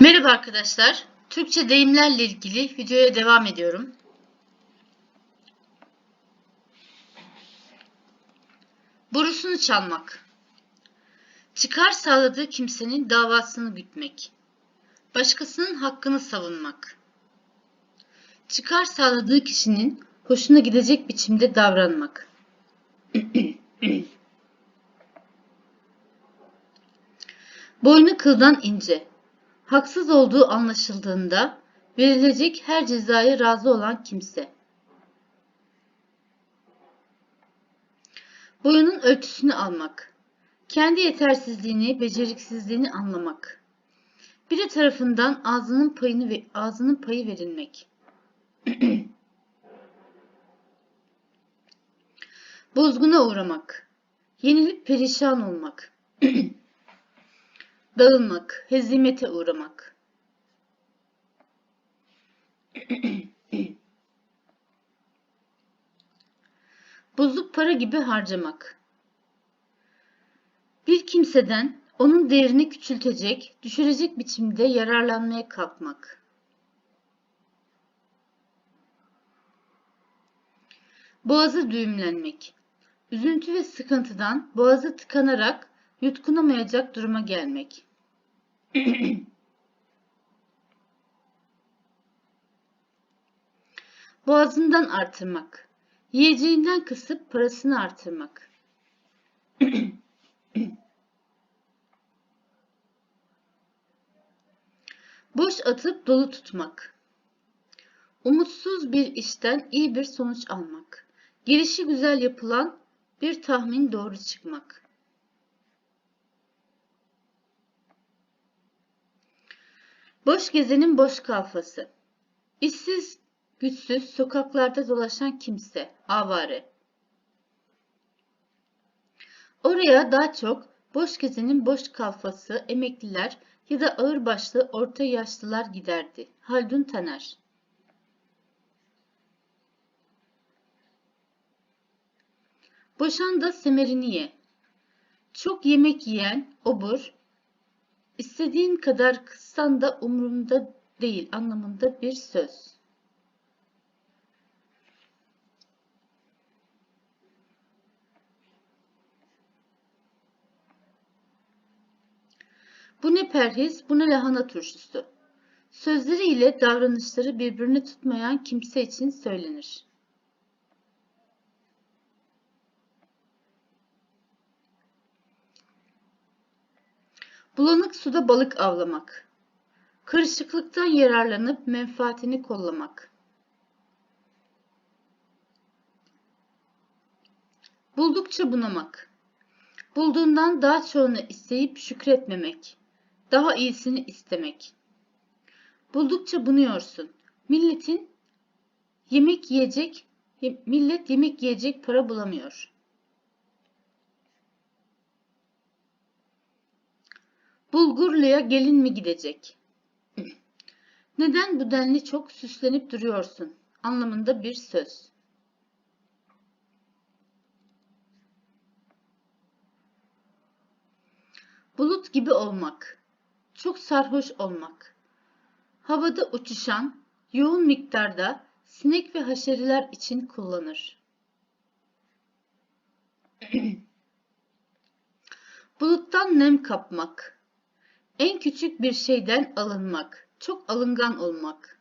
Merhaba arkadaşlar. Türkçe deyimlerle ilgili videoya devam ediyorum. Borusunu çalmak. Çıkar sağladığı kimsenin davasını gütmek. Başkasının hakkını savunmak. Çıkar sağladığı kişinin hoşuna gidecek biçimde davranmak. Boynu kıldan ince. Haksız olduğu anlaşıldığında verilecek her cezaya razı olan kimse. Boyunun ölçüsünü almak. Kendi yetersizliğini, beceriksizliğini anlamak. Biri tarafından ağzının payını ve ağzının payı verilmek. Bozguna uğramak. Yenilip perişan olmak. Dağılmak, hezimete uğramak. Bozuk para gibi harcamak. Bir kimseden onun değerini küçültecek, düşürecek biçimde yararlanmaya kalkmak. Boğazı düğümlenmek. Üzüntü ve sıkıntıdan boğazı tıkanarak yutkunamayacak duruma gelmek. Boğazından artırmak. Yiyeceğinden kısıp parasını artırmak. Boş atıp dolu tutmak. Umutsuz bir işten iyi bir sonuç almak. Gelişi güzel yapılan bir tahmin doğru çıkmak. Boş gezenin boş kafası. İşsiz, güçsüz, sokaklarda dolaşan kimse, avare. Oraya daha çok boş gezenin boş kafası, emekliler ya da ağırbaşlı orta yaşlılar giderdi. Haldun Taner. Boşan da semerini ye. Çok yemek yiyen, obur, İstediğin kadar kıssan da umurumda değil anlamında bir söz. Bu ne perhiz, bu ne lahana turşusu. Sözleri ile davranışları birbirini tutmayan kimse için söylenir. Bulanık suda balık avlamak. Karışıklıktan yararlanıp menfaatini kollamak. Buldukça bunamak. Bulduğundan daha çoğunu isteyip şükretmemek. Daha iyisini istemek. Buldukça bunuyorsun. Milletin yemek yiyecek, millet yemek yiyecek para bulamıyor. Bulgurlu'ya gelin mi gidecek? Neden bu denli çok süslenip duruyorsun? Anlamında bir söz. Bulut gibi olmak. Çok sarhoş olmak. Havada uçuşan, yoğun miktarda sinek ve haşeriler için kullanır. Buluttan nem kapmak. En küçük bir şeyden alınmak, çok alıngan olmak.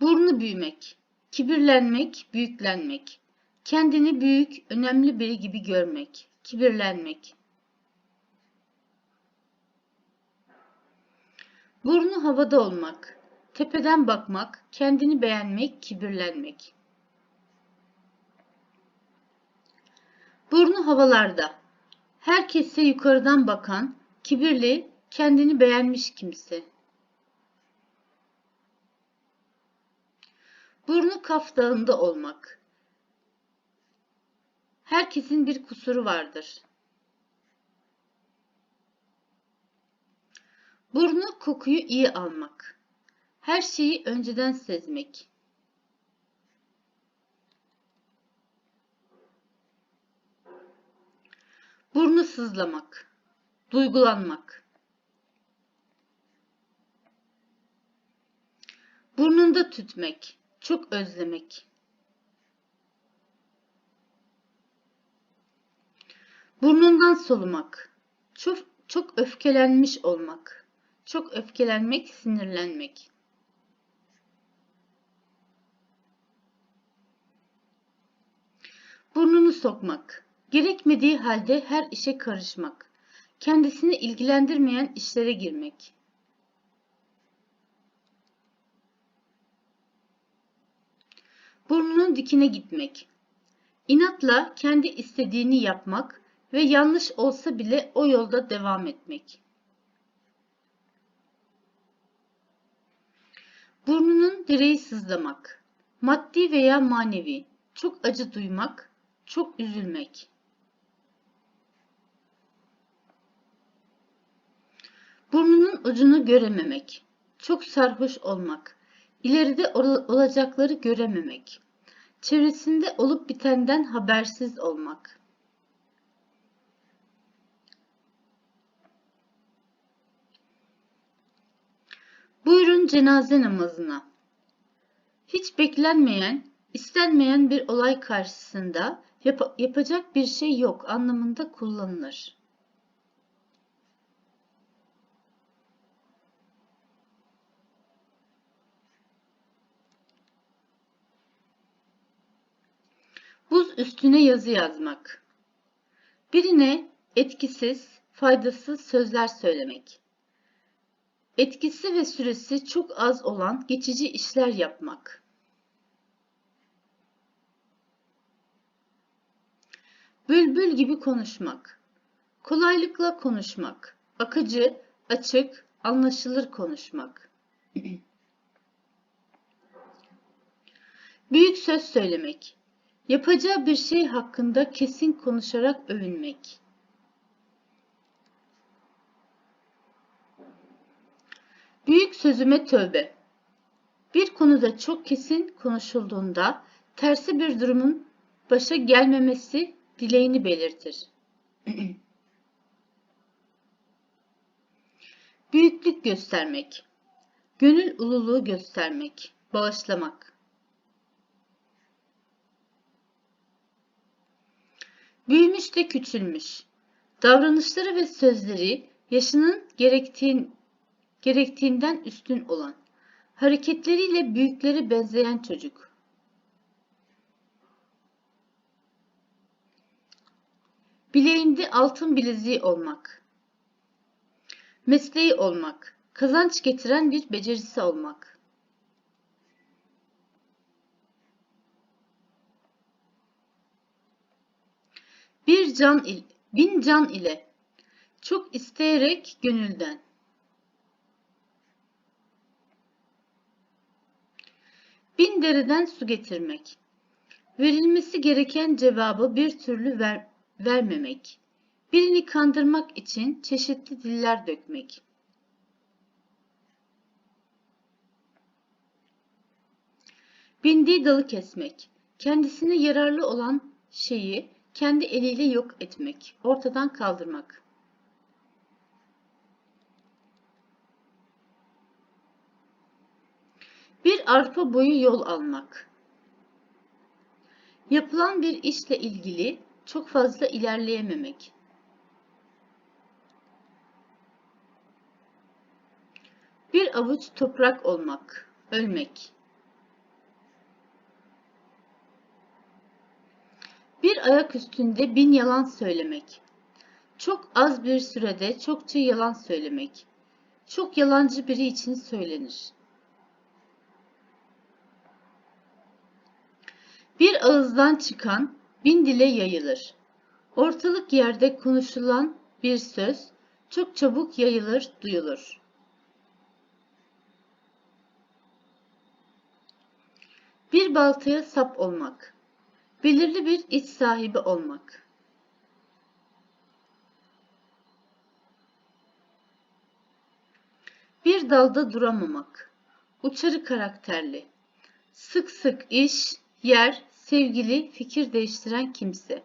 Burnu büyümek, kibirlenmek, büyüklenmek. Kendini büyük, önemli biri gibi görmek, kibirlenmek. Burnu havada olmak, tepeden bakmak, kendini beğenmek, kibirlenmek. Burnu havalarda. Herkese yukarıdan bakan, kibirli, kendini beğenmiş kimse. Burnu kaf dağında olmak. Herkesin bir kusuru vardır. Burnu kokuyu iyi almak. Her şeyi önceden sezmek. Burnu sızlamak, duygulanmak. Burnunda tütmek, çok özlemek. Burnundan solumak, çok, çok öfkelenmiş olmak, çok öfkelenmek, sinirlenmek. Burnunu sokmak, gerekmediği halde her işe karışmak, kendisini ilgilendirmeyen işlere girmek. Burnunun dikine gitmek, inatla kendi istediğini yapmak ve yanlış olsa bile o yolda devam etmek. Burnunun direği sızlamak, maddi veya manevi, çok acı duymak, çok üzülmek. Burnunun ucunu görememek, çok sarhoş olmak, ileride ol- olacakları görememek, çevresinde olup bitenden habersiz olmak. Buyurun cenaze namazına. Hiç beklenmeyen, istenmeyen bir olay karşısında yap- yapacak bir şey yok anlamında kullanılır. Buz üstüne yazı yazmak. Birine etkisiz, faydasız sözler söylemek. Etkisi ve süresi çok az olan geçici işler yapmak. Bülbül gibi konuşmak. Kolaylıkla konuşmak. Akıcı, açık, anlaşılır konuşmak. Büyük söz söylemek. Yapacağı bir şey hakkında kesin konuşarak övünmek. Büyük sözüme tövbe. Bir konuda çok kesin konuşulduğunda tersi bir durumun başa gelmemesi dileğini belirtir. Büyüklük göstermek. Gönül ululuğu göstermek. Bağışlamak. Büyümüş de küçülmüş. Davranışları ve sözleri yaşının gerektiğin, gerektiğinden üstün olan. Hareketleriyle büyükleri benzeyen çocuk. Bileğinde altın bileziği olmak. Mesleği olmak. Kazanç getiren bir becerisi olmak. Bir can il, bin can ile. Çok isteyerek gönülden. Bin dereden su getirmek. Verilmesi gereken cevabı bir türlü ver, vermemek. Birini kandırmak için çeşitli diller dökmek. Bindiği dalı kesmek. Kendisine yararlı olan şeyi kendi eliyle yok etmek, ortadan kaldırmak. Bir arpa boyu yol almak. Yapılan bir işle ilgili çok fazla ilerleyememek. Bir avuç toprak olmak, ölmek. Bir ayak üstünde bin yalan söylemek. Çok az bir sürede çokça yalan söylemek. Çok yalancı biri için söylenir. Bir ağızdan çıkan bin dile yayılır. Ortalık yerde konuşulan bir söz çok çabuk yayılır, duyulur. Bir baltaya sap olmak. Belirli bir iç sahibi olmak. Bir dalda duramamak. Uçarı karakterli. Sık sık iş, yer, sevgili, fikir değiştiren kimse.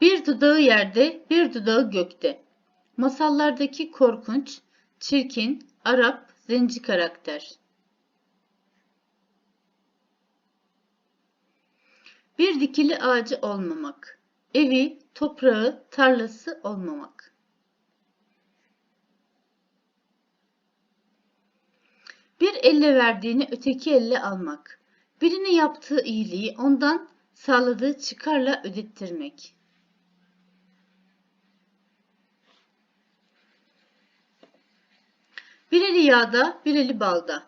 Bir dudağı yerde, bir dudağı gökte. Masallardaki korkunç, çirkin, Arap, zenci karakter. Bir dikili ağacı olmamak. Evi, toprağı, tarlası olmamak. Bir elle verdiğini öteki elle almak. Birine yaptığı iyiliği ondan sağladığı çıkarla ödettirmek. Bir eli yağda, bir eli balda.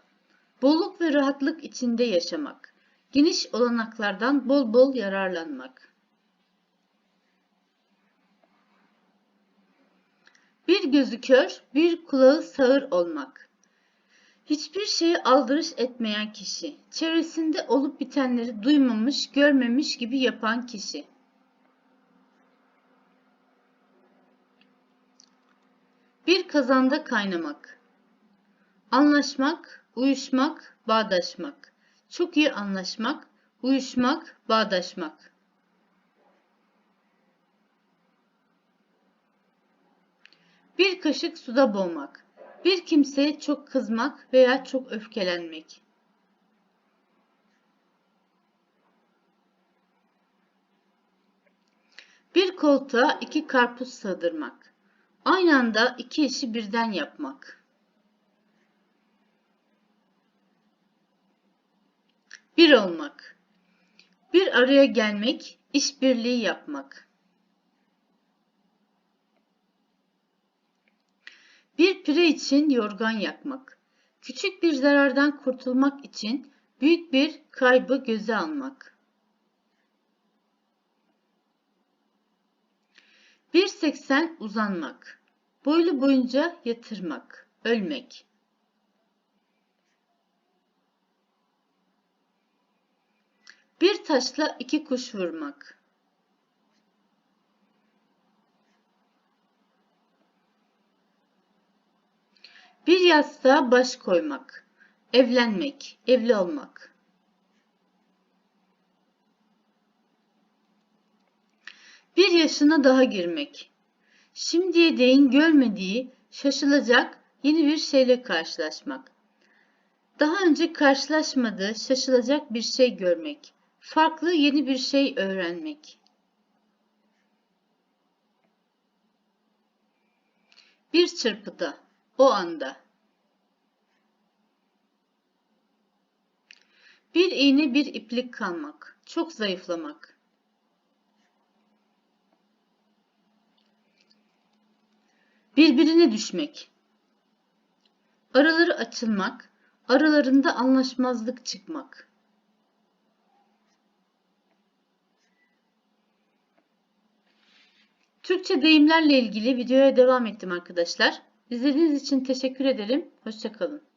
Bolluk ve rahatlık içinde yaşamak. Geniş olanaklardan bol bol yararlanmak. Bir gözü kör, bir kulağı sağır olmak. Hiçbir şeye aldırış etmeyen kişi, çevresinde olup bitenleri duymamış, görmemiş gibi yapan kişi. Bir kazanda kaynamak. Anlaşmak, uyuşmak, bağdaşmak. Çok iyi anlaşmak, uyuşmak, bağdaşmak. Bir kaşık suda boğmak. Bir kimseye çok kızmak veya çok öfkelenmek. Bir koltuğa iki karpuz sığdırmak. Aynı anda iki işi birden yapmak. Bir olmak. Bir araya gelmek, işbirliği yapmak. Bir pire için yorgan yakmak. Küçük bir zarardan kurtulmak için büyük bir kaybı göze almak. Bir seksen uzanmak. Boylu boyunca yatırmak. Ölmek. Bir taşla iki kuş vurmak. Bir yastığa baş koymak. Evlenmek, evli olmak. Bir yaşına daha girmek. Şimdiye değin görmediği, şaşılacak yeni bir şeyle karşılaşmak. Daha önce karşılaşmadığı, şaşılacak bir şey görmek. Farklı yeni bir şey öğrenmek. Bir çırpıda, o anda. Bir iğne bir iplik kalmak, çok zayıflamak. Birbirine düşmek. Araları açılmak, aralarında anlaşmazlık çıkmak. Türkçe deyimlerle ilgili videoya devam ettim arkadaşlar. İzlediğiniz için teşekkür ederim. Hoşçakalın.